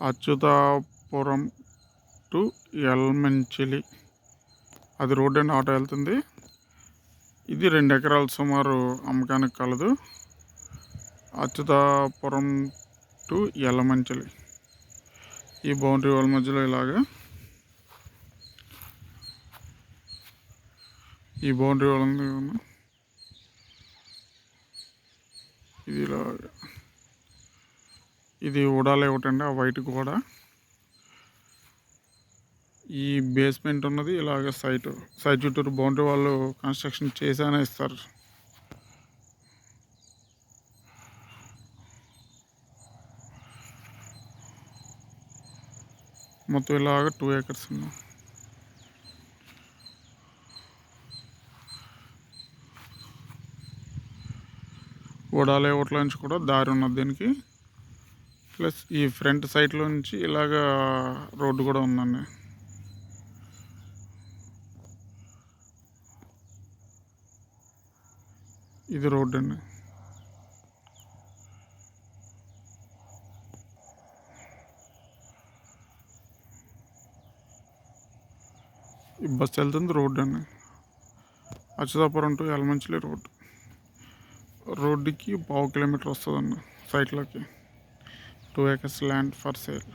Atchutapuram to ఎల్మంచిలి. అది road and auto వెళ్తుంది. ఇది రెండు ఎకరాలు సుమారు అమ్మకానికి కలదు. అచ్యుతాపురం టు ఎల్లమంచిలి ఈ బౌండరీ వాళ్ళ మధ్యలో ఇలాగా. ఈ బౌండరీ వాళ్ళ ఇది ఇలాగా. ఇది ఉడాలే ఒకటండి ఆ వైట్ కూడా ఈ బేస్మెంట్ ఉన్నది ఇలాగ సైట్ సైట్ చుట్టూరు బౌండరీ వాళ్ళు కన్స్ట్రక్షన్ చేసానే ఇస్తారు. మొత్తం ఇలాగ టూ ఏకర్స్ ఉన్నాయి ఓడాలే ఓట్ల నుంచి కూడా దారి ఉన్నది దీనికి. ప్లస్ ఈ ఫ్రంట్ సైడ్లో నుంచి ఇలాగా రోడ్డు కూడా ఉందండి. ఇది రోడ్డు అండి. ఈ బస్సు వెళ్తుంది రోడ్డు అండి. Atchutapuram to Yelamanchili road. రోడ్డుకి పావు కిలోమీటర్ వస్తుందండి సైట్లోకి. Two acres land for sale